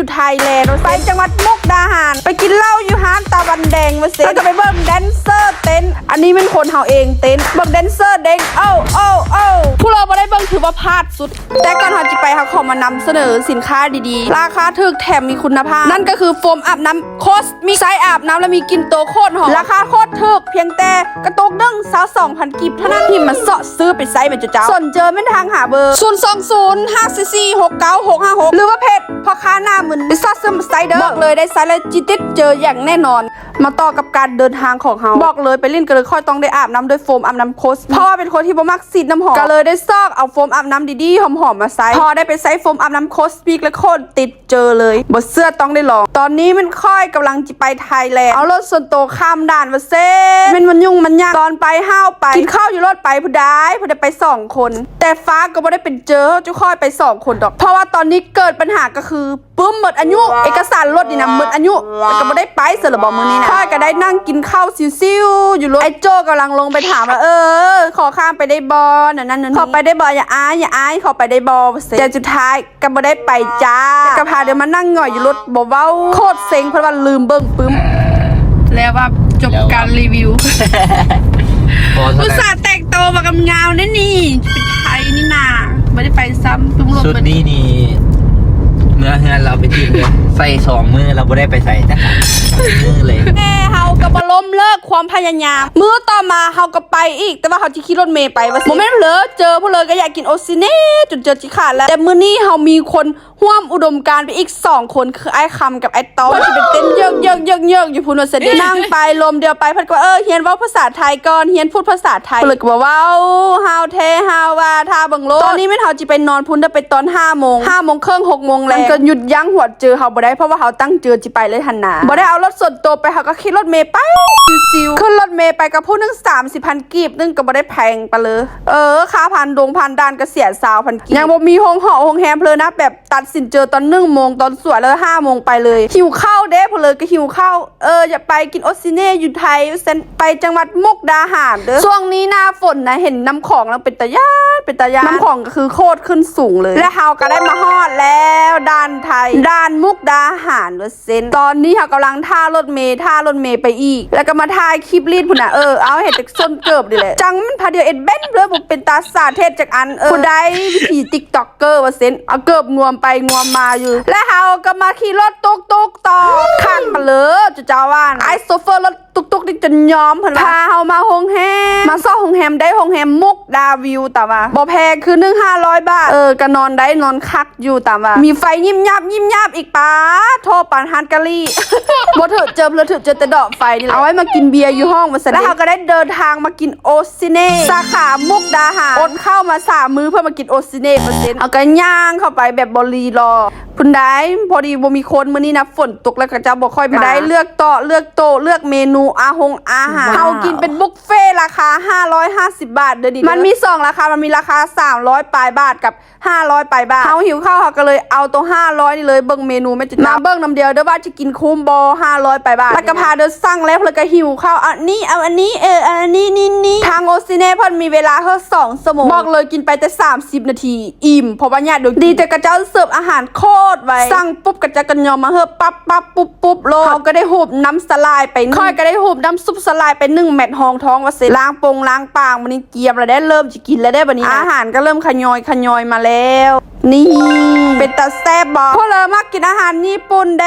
อยู่ไทยแลนด์ไปจังหวัดมุก ดาหาร ไปกินเหล้าอยู่ห้านตะวันแดงมาเซ็แล้วก็ไปเบิ่งแดนเซอร์เต้น อันนี้เป็นคนเฮาเองเต้นเบิ่งแดนเซอร์เด้งเอ้าเอ้าเอ้าผู้เราบ่ได้เบิ่งถือว่าพลาดสุด แต่ก่อนเฮาจะไปเฮาขอมานำเสนอสินค้าดีๆ ราคาถูกแถมมีคุณภาพ นั่นก็คือโฟมอาบน้ำโคสมีไซส์อาบน้ำและมีกลิ่นโตวโคตรหอมราคาโคตรถูกเพียงแต่กระตุกดึงสาวสองพันกิบเท่านั้นที่มันเสาะซื้อไปไซส์เป็นจุเจ้าสนเจอไม่ทางหาเบอร์0 2 0 5 4 4 6 9 6 5 6หรือว่าเพจพ่อค้าหน้ามึนไปซอดซึมไซเดอร์บอกเลยได้ไซส์และจิติดเจออย่างแน่นอน มาต่อกับการเดินทางของเฮาบอกเลยไปเล่นกันเลยค่อยต้องได้อาบน้ำด้วยโฟมอาบน้ำโคสเพราะว่าเป็นคนที่บ่มักสีดน้ำหอมก็เลยได้ซอกเอาโฟมอาบน้ำดีๆหอมๆมาใส่พอได้ไปใส่โฟมอาบน้ำโคสปีกและโคตรติดเจอเลยบทเสื้อต้องได้ลอง ตอนนี้มันค่อยกำลังจะไปไทยแลนด์เอารถส่วนตัวข้ามด่านมาเซ่เป็นมันยุ่งมันยากตอนไปห้าวไปกินข้าวอยู่รถไปผู้ใดผู้ใดไปสองคน แต่ฟ้าก็ไม่ได้เป็นเจอจุค่อยไปสองคนดอก เพราะว่าตอนนี้เกิดปัญหาก็คือ ปึ้มหมดอายุ เอกสารรถนี่นะหมดอายุแล้วก็ไม่ได้ไปเสร็จแล้วบอกมือนี้นะค่อยก็ได้นั่งกินข้าวซิวๆอยู่รถไอ้โจกำลังลงไปถามว่าเออ ขอข้ามไปได้บอนั่นนั่นนั่นขอไปได้บออย่าอายอย่าอายขอไปได้บอแต่สุดท้ายก็ไม่ได้ไปจ้าแต่ก็พาเดี๋ยวมานั่งหง่อยอยู่รถบ่เว้าโคตรเซ็งเพราะว่าลืมเบิ่งปึ้มแล้วว่าจบการรีวิวพออุตส่าห์แต่งตัวมากำงาวนี่นี่เป็นไทยนี่นาไม่ได้ไปซ้ำตุ้งลงชุดไปนี้นี่ เมื่อเฮือนเราไปทีมเลยใส่สองมือเราไม่ได้ไปใส่นะมือเลย แม่ กับบล้มเลิกความพยายามมื้อต่อมาเฮาก็ไปอีก แต่ว่าเฮาจะขี่รถเมย์ไปว่าโมเมนต์เหลอเจอพวกเลยก็อยากกินโอซิเน่จนเจอจิขาดแล้วแต่มื้อนี้เฮามีคนร่วมอุดมการณ์ไปอีก2คนคือไอ้คำกับไอ้ตอที่เป็นเต้นเยิกเยิกเยิกเยิกอยู่พูนว่าเสด็จนั่งไปลมเดียวไปเพิ่นก็ว่าเออเฮียนเว่าภาษาไทยก่อนเฮียนพูดภาษาไทยเพิ่นเลยก็บอกว่าเฮาเทเฮาว่าท่าเบิ่งโลดตอนนี้แม่นเฮาจิไปนอนพุ่นได้ไปตอน5โมง5โมงครึ่ง6โมงแล้วมันก็หยุดยั้งหัวเจอเฮาบ่ได้เพราะว่าเฮาตั้งเจอจิไปเลยทันนาบ่ได้เอารถส่วนตัวไปเฮาก็ขี่รถเมย์ไปซิวๆขึ้น ไปกับผู้หนึง30พันกีบนึงก็บ่ได้แพงไปเลย เออค่าพันดงพันดานก็เสียสาวพันกีบยังบ่มีห้องหอห้องแฮมเพลอนะ แบบตัดสินเจอตอน1โมงตอนสวยแล้ว5โมงไปเลย หิวข้าวเด้เพลอก็หิวข้าวเอออย่าไปกินโอซิเน่อยู่ไทยเซนไปจังหวัดมุกดาหารเด้อช่วงนี้หน้าฝนนะเห็นน้ำของแล้วเป็นตะยานเป็นตะยานน้ำของก็คือโคตรขึ้นสูงเลย และเฮาก็ได้มาฮอดแล้วด้านไทยด้านมุกดาหารเด้อเซนตอนนี้เฮากำลังท่ารถเมย์ท่ารถเมย์ไปอีก แล้วก็มาถ่ายคลิปรีดพุ่นน่ะเออเอาเห็ดจากส้นเกิบนี่แหละจังมันพาเดียวเอ็ดเบ้นเลยผมเป็นตาสาเทศจากอันเออผู้ใดวิธีติ๊กต็อกเกอร์ว่าเซนเอาเกิบงวมไปงวมมาอยู่ และเฮาก็มาขี่รถตุกตุกต่อข้างมาเลยจุจ้าว่านไอโซเฟอร์รถตุกตุกๆนี่จนยอมเพิ่นว่าพาเฮามาโฮงแฮมมาซ่อโฮงแฮมได้โฮงแฮมมุกดาวิวแต่ว่าบ่แพงคือหนึ่งห้าร้อยบาท เออก็นอนได้นอนคักอยู่แต่ว่ามีไฟยิ้มยับยิ้มยับอีกป้าโทรปานฮันกะลี่บ่เถอะเจอเพลอเถอะเจอแต่ดอกไฟนี่แหละเอาไว้มากินเบียร์อยู่ห้องมาเสร็จแล้วเราก็ได้เดินทางมากินโอซิเน่สาขามุกดาหารอดเข้ามาสามมื้อเพื่อมากินโอซิเน่เปอร์เซ็นต์เอาก็ย่างเข้าไปแบบบรีรอพุ่นได้พอดีบ่มีคนมื้อนี้นะฝนตกแล้วก็จะบ่ค่อยมาได้เลือกโต๊ะเลือกโต๊ะเลือกเมนูอาหงอาหารเฮากินเป็นบุฟเฟ่ต์ราคา 550 บาทเด้อดิมันมีสองราคา มันมีราคา 300 ปลายบาทกับ 500 ปลายบาทเฮาหิวข้าวเฮาก็เลยเอาตัว 500 นี่เลยเบิ่งเมนูไม่จิมาเบิ่งน้ำเดียวเด้อว่าจะกินคุ้มบ่500 ปลายบาทแล้วก็พาเดินสั่งแล้วแล้วก็หิวข้าวอันนี้เอาอันนี้เอออันนี้นี่นี่ทางโอซิเน่เพิ่นมีเวลาเฮา2ชั่วโมงบอกเลยกินไปแต่ 30 นาที อิ่มเพราะว่าญาติเดี๋ยวดีแต่กระเจ้าเสิร์ฟอาหารโคตรไวสั่งปุ๊บกระเจ้ากันยอมมาเฮอปั๊บปั๊บปุ๊บปุ๊บโลดเขาก็ได้หูบน้ำสลายไปนึ่งค่อยก็ได้ไอ้หูบน้ำซุปสลายไปนึ่งแมทหองท้องว่าเสร็จล้างปงล้างปากวันนี้เกียมแล้วได้เริ่มจะกินแล้วได้บันนี้นะอาหารก็เริ่มขยอยขยอยมาแล้ว นี่เป็นตาแซ่บบอกพวกเรามากกินอาหารญี่ปุ่นแด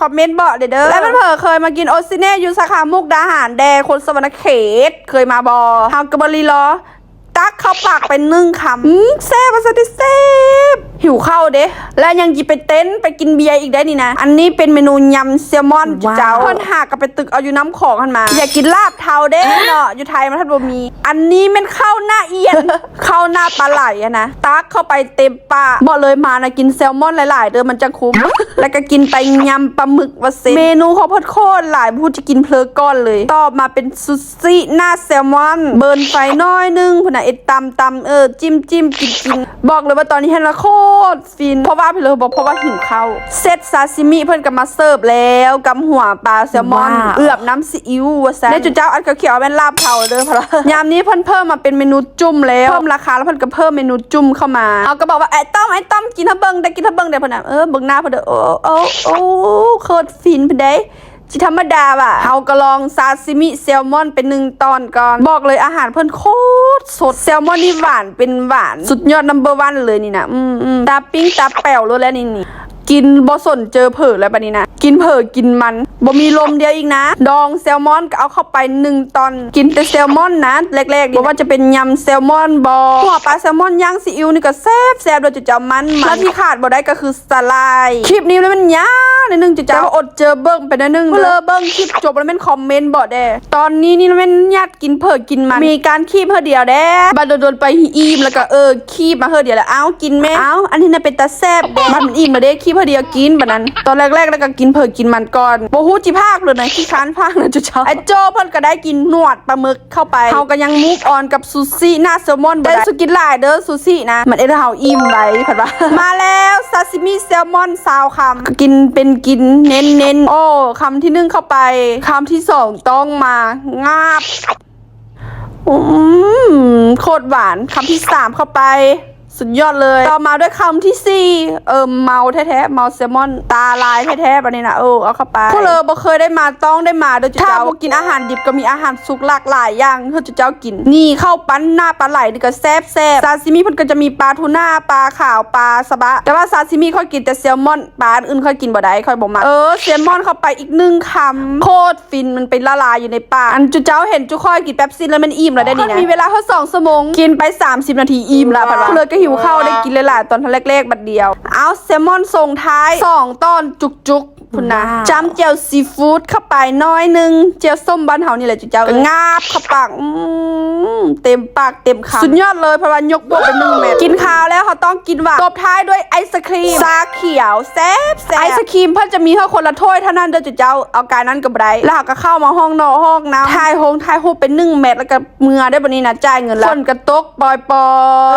คอมเมนต์บอกเด้อเด้อและมันเผอเคยมากินโอซิเน่อยู่สาขามุกดาหารแดคนสวรรคเขตเคยมาบอทำกระบรีรอ ตักเข้าปากไปนึ่งคำอืมแซ่บภาษาที่แซ่บหิวข้าวเด้และยังจีไปเต้นไปกินเบียร์อีกได้นี่นะ อันนี้เป็นเมนูยำแซลมอนจุเจ้าเพิ่นหากกับไปตึกเอาอยู่น้ำของกันมา อยากกินลาบเทาเด้เนาะอยู่ไทยมันทัดบ่มี อันนี้มันข้าวหน้าเอียนข้าวหน้าปลาไหลอะนะตักเข้าไปเต็มปากบอกเลยมานะกินแซลมอนหลายๆเด้อมันจะคุ้มแล้วก็กินไปยำปลาหมึกวะเซนเมนูเขาพดโคตรหลายพูดจะกินเพลอก้อนเลยตอบมาเป็นซุซี่หน้าแซลมอน เบิร์นไฟน้อยนึงพุ่นน่ะเอ็ดตำตำเออจิ้มจิ้มกินกินบอกเลยว่าตอนนี้เห็นและโคตรฟิน เพราะว่าพี่เลยบอกเพราะว่าหิวข้าวเซตซาซิมิเพิ่นก็มาเสิร์ฟแล้วกับหัวปลาแซลมอนว้าวเอือบน้ำซีอิ๊วว่าซั่นในจุดเจ้าอันเขียวๆเป็นลาบเผาเด้อเพราะว่ายามนี้เพิ่นเพิ่มมาเป็นเมนูจุ่มแล้วเพิ่มราคาแล้วเพิ่นก็เพิ่มเมนูจุ่มเข้ามาเอาก็บอกว่าไอ้ต้อมไอ้ต้อมกินทะเบิงได้กินทะเบิงได้เพิ่นน่ะเออเบิ่งหน้าเพิ่นเด้อโอ้โอ้โอ้โคตรฟินเพิ่นเด้ จิธรรมดาว่ะเฮาก็ลองซาซิมิแซลมอนเป็นหนึ่งตอนก่อน บอกเลยอาหารเพิ่นโคตรสดแซลมอนนี่หวานเป็นหวาน สุดยอดนัมเบอร์วันเลยนี่นะอืมอืมตาปิ้งตาแป๋วเลยแล้วนี่นี่ กินบ่สนเจอเผลอแล้วบัดนี้นะ กินเผลอกินมันบ่มีลมเดียวอีกนะ ดองแซลมอนก็เอาเข้าไปหนึ่งตอน กินแต่แซลมอนนะแรกๆนี่บ่ว่าจะเป็นยำแซลมอนบอหัวปลาแซลมอนย่างซีอิ๊วนี่ก็แซ่บแซ่บโดยจะจ้ามันมันแล้วที่ขาดบ่ได้ก็คือสไลด์คลิปนี้แล้วมันยาวนิดนึงจะจ้าอดเจอเบิ่งไปนิดนึงเลอเบิ่งคลิปจบแล้วแม่นคอมเมนต์บ่แด้ ตอนนี้นี่แม่นญาติกินเผลอกินมันมีการคีบเพื่อเดียวแด้บัดโดนไปอีมแล้วก็เออคีบมาเพื่อเดียวแล้วเอ้ากินแม่เอ้าอันนี้น่ะเป็นตาแซ่บมันอิ่มแล้วเด้คีบพอเดียวกินแบัดนั้น ตอนแรกๆแล้วก็กินเผลอกินมันก่อนบ่ฮู้จิภาคเลยนะขี้ค้านภาคนะจุเจ้าไอ้โจเพิ่นก็ได้กินหนวดปลาหมึกเข้าไปเฮาก็ยังมูฟออนกับซูชิหน้าแซลมอนได้สุกินหลายเด้อซูชินะ มันเอ็ดเฮาอิ่มไว้เพิ่นว่ามาแล้วซาซิมิแซลมอนซาวคำก็กินเป็นกินเน้นๆโอ้คำที่หนึ่งเข้าไปคำที่สองต้องมางาบอืมโคตรหวานคำที่สามเข้าไป สุดยอดเลยต่อมาด้วยคำที่สี่เออเมาแท้ๆเมาแซลมอน ตาลายแท้ๆแบบนี้นะเออเอาเข้าไปพวกเราบ่เคยได้มาต้องได้มาโดยจุเจ้าบ่กินอาหารดิบก็มีอาหารสุกหลากหลายอย่างเพื่อจุเจ้ากิน นี่ข้าวปั้นหน้าปลาไหลนี่ก็แซ่บแซ่บซาซิมิเพิ่นก็จะมีปลาทูน่าปลาขาวปลาสบะ แต่ว่าซาซิมิค่อยกินแต่แซลมอนปลาอันอื่นค่อยกินบ่ได้ค่อยบ่มาเออแซลมอนเข้าไปอีกหนึ่งคำโคตรฟินมันเป็นละลายอยู่ในปากอันจุเจ้าเห็นจุค่อยกินแป๊บซินแล้วมันอิ่มแล้วได้นี่นะมีเวลาแค่สองชั่วโมงกินไป 30 นาทีอิ่มแล้วผัดว่าเลยก็หิวข้าวได้กินเลยล่ะตอนแรกๆบัดเดียว เอาแซลมอนส่งท้ายสองตอนจุกๆคุณนะว้าวจำเจียวซีฟู้ดเข้าไปน้อยหนึง เจียวส้มบ้านเฮานี่แหละจุเจ้างาบเข้าปากอืมเต็มปากเต็มคำสุดยอดเลยเพราะว่ายกบวกเป็นหนึ่งเม็ดกินข้าวแล้วเขา ต้องกินหวานตบท้ายด้วยไอศครีมซาเขียวแซ่บแซ่บไอศครีมเพิ่นจะมีแค่คนละถ้วยเท่านั้นเด้อจุเจ้าเอาการนั้นกับไรแล้วเขาก็เข้ามาห้องนอนห้องน้ำทายโฮงทายโฮเป็นหนึ่งเม็ดแล้วก็เมื่อได้บันนี้นะจ่ายเงินแล้วคนกระตกปอยปอ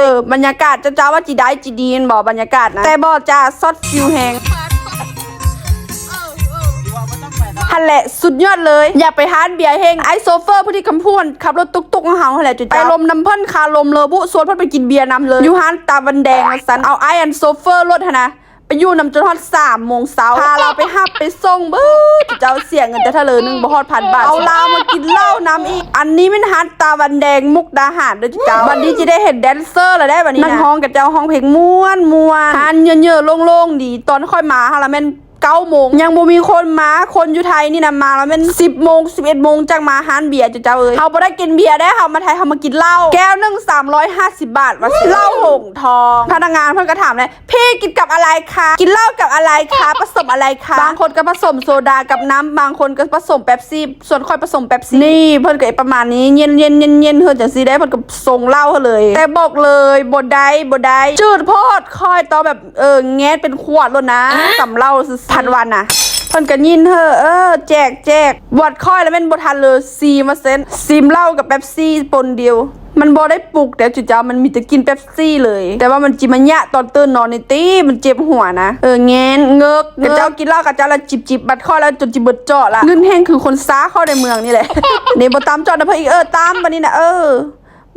ยๆบรรยากาศจะเจ้าว่าจีได้จีดีนบอกบรรยากาศนะแต่บอกจ้าซอสฟิวแหง ฮันแหละสุดยอดเลย อย่าไปทานเบียร์เฮงไอโซเฟอร์ผู้ที่คำพูดขับรถตุกตุกของเฮาหั่นแหละจุดไปลมน้ำเพิ่นคาลมเลอบุสวนเพิ่นไปกินเบียร์นำเลยอยู่ฮานตาบันแดงว่าสันเอาไออันโซเฟอร์รถหั่นนะไปอยู่นำจนฮอดสามโมงเช้าพาเราไปฮับไปส่งเบ้อจุดเจ้าเสียเงินแต่ถ้าเลยหนึงบ่ฮอดพันบาทเอาลาวมากินเหล้าน้ำอีก อันนี้เป็นฮานตาบันแดงมุกดาหารเด้อจุดเจ้าวันนี้จะได้เห็นแดนเซอร์แล้วได้วันนี้นะนั่งห้องกับเจ้าห้องเพลงม่วนม่วนฮานเยอะๆโล่งๆดีตอนค่อยมาฮาละแม่น เก้าโมงยังบ่มีคนมาคนอยู่ไทยนี่นะมาแล้วเป็นสิบโมงสิบเอ็ดโมงจังมาฮานเบียร์จะเจ้าเอ้ยเขาบ่ได้กินเบียร์ได้เขามาไทยเขามากินเหล้าแก้วหนึ่งสามร้อยห้าสิบบาทว่าสิเหล้าหงทอง พนักงานเพิ่นก็ถามเลยพี่กินกับอะไรคะกินเหล้ากับอะไรคะผสมอะไรคะบางคนก็ผสมโซดากับน้ำบางคนก็ผสมเป๊ปซี่ส่วนค่อยผสมเป๊ปซี่นี่เพิ่นก็ประมาณนี้เย็นเย็นเย็นเย็นเพิ่นจังซี่ได้เพิ่นก็ส่งเหล้าให้เลย แต่บอกเลยบ่ได้บ่ได้จืดโพดค่อยต่อแบบเออแงสเป็นขวดแล้วนะสำเหล้าพันวันน่ะเพิ่นก็ยินเธอเออ แจกแจกวัดค่อยแล้วแม่นบ่ทันเลยซีมาเซนซีมเหล้ากับเป๊ปซี่ปนเดียว มันบ่ได้ปลุกแต่จุดจ้ามันมีแต่กินเป๊ปซี่เลย แต่ว่ามันจิมันยะตอนตื่นนอนในตีมันเจ็บหัวนะ เออแงนเงือกกับเจ้ากินเหล้ากับเจ้าละจิบจิบบัดค่อยแล้วจนจิเบิดเจาะละเงินแห้งคือคนซ้าเข้าในเมืองนี่แหละนี่บ่ตามเจาะนะเพิ่นอีกเออตามบัดนี้นะเออ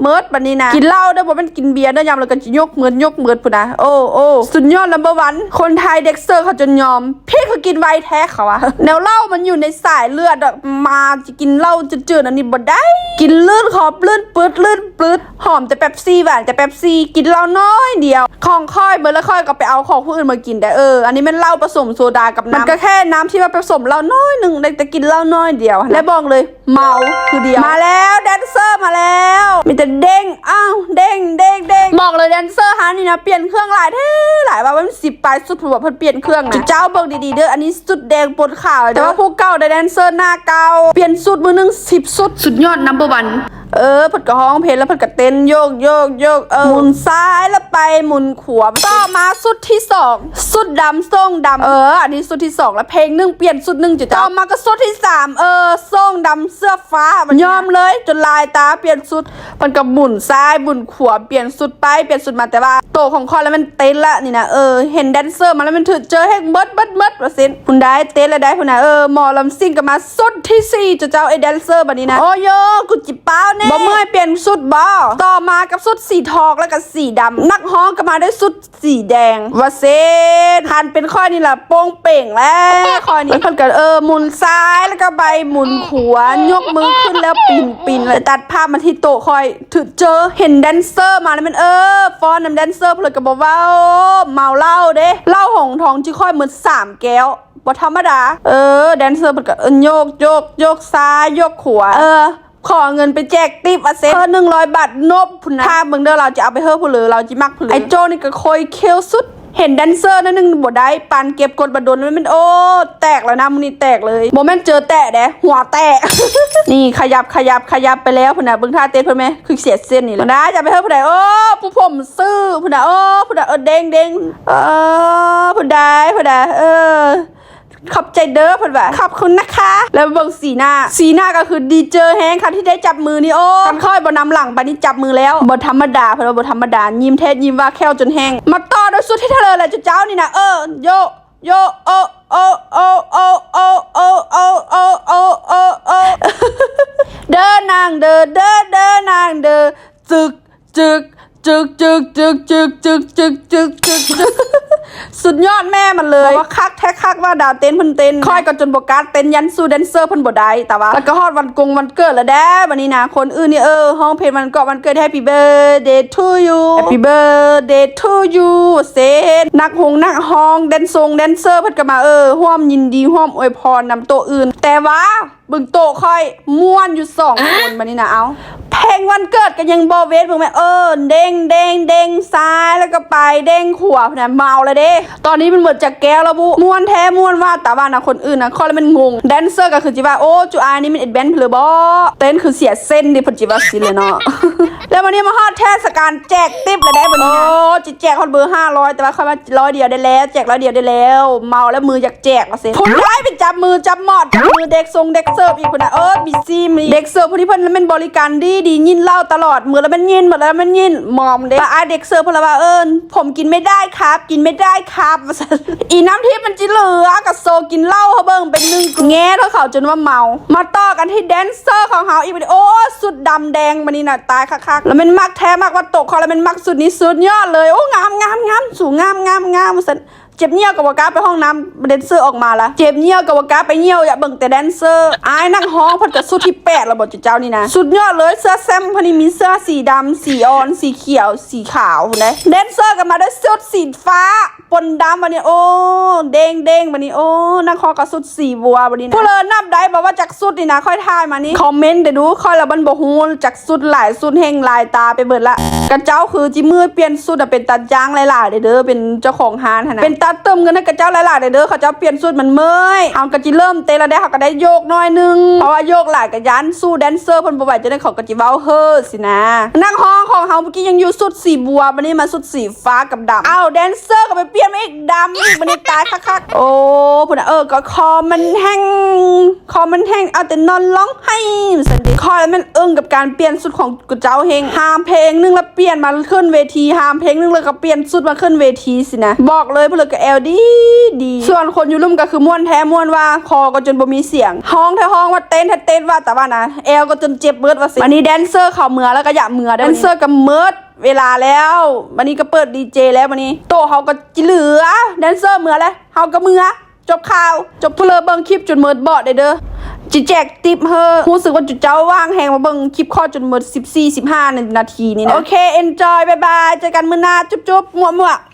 เมิดบันนี้นะกินเหล้าเด้อบ่แม่นกินเบียร์เด้อยามแล้วก็ยกเหมือนยกเหมือนพุ่นนะโอ้โอ้สุดยอด number one คนไทยเด็กเซอร์เขาจนยอม พี่เขากินไวน์แท้เขาอะแนวเหล้ามันอยู่ในสายเลือดมาจะกินเหล้าจืดๆอันนี้บ่ได้ กินลื่นขอบลื่นปืดลื่นปืดหอมแต่เป๊ปซี่หวานแต่เป๊ปซี่กินเหล้าน้อยเดียวของค่อยเบิดแล้วค่อยก็ไปเอาของผู้อื่นมากินแต่เอออันนี้มันเหล้าผสมโซดากับน้ำมันก็แค่น้ำที่ว่าผสมเหล้าน้อยหนึ่งแต่กินเหล้าน้อยเดียว และบอกเลยเมาคือเดียวมาแล้วแดนเซอร์มาแล้วมีแต่เด้ง อ้าว เด้ง เด้ง เด้ง บอกเลยแดนเซอร์ฮานี่นะ เปลี่ยนเครื่องหลายเท่หลายว่ามันสิบปลายสุดหัวเพิ่นเปลี่ยนเครื่องนะจุดเจ้าเบิ่งดีๆเด้อ อันนี้สุดแดงปนขาวแต่ว่าผู้เก่าได้แดนเซอร์หน้าเก่า เปลี่ยนสุดมือหนึงสิบสุด สุดยอดนัมเบอร์วัน เออเพิ่นก็ห้องเพลงแล้วเพิ่นก็เต้นโยกโยกโยกเออหมุนซ้ายแล้วไปหมุนขวาต่อมาสุดที่สองสุดดำส่งดำเออ อันนี้สุดที่สองแล้วเพลงหนึงเปลี่ยนสุดหนึงจะต่อมาก็สุดที่สามเออส่งดำเสื้อฟ้ามันยอมเลยจนลายตาเปลี่ยนสุดมันก็หมุนซ้ายหมุนขวาเปลี่ยนสุดไปเปลี่ยนสุดมาแต่ว่า โตของคอแล้วมันเต้นละนี่นะเออเห็นแดนเซอร์มาแล้วมันถือเจอให้เบิดเบิดเบิดว่าเซนคุณได้เต้นแล้วได้คุณนะเออหมอลำซิ่งก็มาสุดที่สี่จะเจ้าไอ้แดนเซอร์แบบนี้นะโอ้โยกูจิเป้าแน่บ่เมื่อยเปลี่ยนสุดบ่ต่อมากับสุดสีทองแล้วก็สีดำนักฮ้องก็มาได้สุดสีแดงว่าเซนหันเป็นข้อนี่แหละโป้งเป่งแล้ว ข้อนี้เพิ่นก็เออหมุนซ้ายแล้วก็ไปหมุนขวายกมือขึ้นแล้วปินปินแล้วตัดภาพมาที่โต๊ะคอยถือเจอเห็นแดนเซอร์มาแล้วมันเออฟอนนำแดนเซอร์เพลก็บอกว่าโอ้เมาเหล้าเด้เหล้าหงทองที่ค่อยเหมือนสามแก้วบ่ธรรมดา เออ แดนเซอร์มันก็เออโยกโยกโยกซ้ายโยกขวาเออขอเงินไปแจกติปอาเซนเพิ่หนึ่งร้อยบาทนบพุ่นนะถ้าเบิ่งเด้อเราจะเอาไปเฮ้อผู้เหลือเราจิมักผู้เหลือไอ้โจนี่ก็คอยเคียวสุด เห็นแดนเซอร์นั่นนึงบ่ได้ปันเก็บกดบดดนแล้วมันโอ้แตกแล้วนะมันนี่แตกเลยโมเมนต์เจอแตะเด้หัวแตกนี่ขยับขยับขยับไปแล้วพุ่นน่ะเบิ่งท่าเต้นเพิ่นไหมคือเสียเส้นนี่แหละนะจะไปเฮ้อผู้ใดโอ้ผู้ผมซื่อพุ่นน่ะโอ้ผู้ใดเออเด้งเด้งเออผู้ใดผู้ใดเออขอบใจเด้อเพิ่นว่าขอบคุณนะคะ แล้วเบิ่งสีหน้า สีหน้าก็คือดีเจอแฮงค่ะที่ได้จับมือนี่โอ้กันค่อยบ่นำหลังบัดนี้จับมือแล้วบ่ธรรมดาเพิ่นว่าบ่ธรรมดายิ้มแท้ยิ้มว่าแค้วจนแห้งมาต่อ ด้วยสุดที่เธอเลยจะเจ้านี่นะเออโยโยโอโอโอโอโอโอโอโอโอโอโอเดินนางเดินเดินเดินนางเดินจึกจึก จึกจึกจึกจึกจึกจึกจึกจึกจึกสุดยอดแม่มันเลยว่าคักแท้คักว่าดาวเต้นเพิ่นเต้นค่อยก็จนบการเต้นยันสู้แดนเซอร์เพิ่นบ่ได้แต่ว่าแล้วก็ฮอดวันกงวันเกิดแล้วแด้วันนี้นะคนอื่นนี่เออห้องเพลงมันก็วันเกิด Happy birthday to you Happy birthday to you เซนนักหงนักฮ้องแดนซงแดนเซอร์เพิ่นก็มาเออร่วมยินดีร่วมอวยพรนำโตะอื่น แต่ว่าบึงโตะค่อยม่วนอยู่สองคนบัดนี้นะเอาเพลงวันเกิดก็ยังบอเวสมึงแม่เออเด้งเด้งเด้งซ้ายแล้วก็ไปเด้งขวาเนี่ยเมาเลยเด้ ตอนนี้มันเหมือนจากแก้วแล้วบุม้วนแท้ม้วนว่าแต่ว่านะคนอื่นนะคอแล้วมันงงแดนเซอร์ก็คือจิว่าโอ้จูอานี่มันเอ็ดแบนเพลอบอเต้นคือเสียเส้นดิเพนจิว่าสิเลยเนาะ แล้ววันนี้มาฮอดเทศกาลแจกติ๊บเลยได้วันนี้นะโอ้จิแจกคนเบอร์ห้าร้อยแต่ว่าเขามาร้อยเดียวได้แล้ว แจกร้อยเดียวได้แล้ว เมาแล้วมืออยากแจกมาเซ็พุ่นได้ไปจับมือจับหมอดจับมือเด็กทรงเด็กเสิร์ฟอีกคนนะเออบีซีมีเด็กเสิร์ฟพวกนี้เพิ่นแล้วมันบริการดีดียินเหล้าตลอดมือแล้วมันยินหมดแล้วมันยินมอมเด็กไอายเด็กเสิร์ฟเพนละว่าเอิญผมกินไม่ได้ครับ กินไม่ได้ครับว่าซั่นอีน้ำทิพย์มันจิเหลือกับโซกินเหล้าเขาเบิ่งเป็นหนึ่งแง่เท่าเขาจนว่าเมา มาต่อกันที่แดนเซอร์ของเขาอีกบัดนี้โอ้สุดดำแดงบันนี้น่ะตายคักๆแล้วมันมักแท้มากวัดตกคอแล้วมันมักสุดนี้สุดยอดเลย โอ้งามงามงามสูงงามงามงามสัน เจ็บเยี่ยวกับวากาไปห้องน้ำแดนเซอร์ออกมาละเจ็บเยี่ยวกับวากาไปเยี่ยวอย่าเบิ่งแต่แดนเซอร์อายนั่งห้องเพันกับสุดที่แปดระบบจุดเจ้านี่นะสุดยอดเลยเสื้อแซมพอดีมีเสื้อสีดำสีอ่อน สีเขียว สีขาวนะแดนเซอร์กันมาด้วยสุดสีฟ้าปนดำวันนี้โอ้เด้งเด้งวันนี้โอ้นั่งคอกับสุดสีบัววันนี้นะผู้เลยนับได้บอกว่าจากสุดนี่นะค่อยทายมานี่คอมเมนต์เดี๋ยวดูค่อยละบันบอกฮูจากสุดหลายสุดแห่งลายตาไปเบิดละกระเจ้าคือจิมือเปลี่ยนสุดอะเป็นตาจ้างหลายๆเด้อเด้อเป็นเจ้าของฮานหั่นนะเป็นตาเติมเงินให้กระเจ้าหลายๆเด้อเขาเจ้าเปลี่ยนสุดมันเมื่อยเอากระจิเริ่มเตะแล้วได้เขาก็ได้โยกหน้อยนึงเพราะว่าโยกหลายกระยันสู้แดนเซอร์เพิ่นบ่ไหวจะได้เขอกระจิเว้าเฮ้อสินะนั่งห้องของเฮาเมื่อกี้ยังอยู่สุดสีบัววันนี้มาสุดสีฟ้ากับดำอ้าวแดนเซอร์ก็ไปเปลี่ยนมาอีกดำอีกวันนี้ตายคักๆโอ้พุ่นะเออก็คอมันแห้งคอมันแห้งเอาแต่นอนร้องไห้สันดิคอแล้วมันอึ้งกับการเปลี่ยนสุดของกุเจ้าเฮงหามเพลงนึงแล้วเปลี่ยนมาขึ้นเวทีหามเพลงนึงแล้วก็เปลี่ยนสุดมาขึ้นเวทีสินะบอกเลยเพื่อนกับเอลดีดี ส่วนคนอยู่รุ่มก็คือม่วนแท้ม่วนว่าคอก็จนบ่มีเสียง ห้องแท้ห้องว่าเต้นแท้เต้นว่าแต่ว่านะเอลก็จนเจ็บเบิดว่าสิวันนี้แดนเซอร์เขาเมือแล้วก็อยากเมือแดนเซอร์ก็เมิดเวลาแล้ววันนี้ก็เปิดดีเจแล้ววันนี้ โตะเขาก็จิเหลือแดนเซอร์เมือแล้วเขาก็เมือจบข่าว จบเพนเลอเบิ่งคลิปจนเมิดบอดได้เด้อจิแจกติปเฮอรู้สึกว่าจุดเจ้าว่างแหงมาเบิ่งคลิปข้อจนเมิด14 15 นาทีนี่นะ โอเค enjoy บายบาย เจอกันมื้อหน้า จุ๊บๆมั่วๆ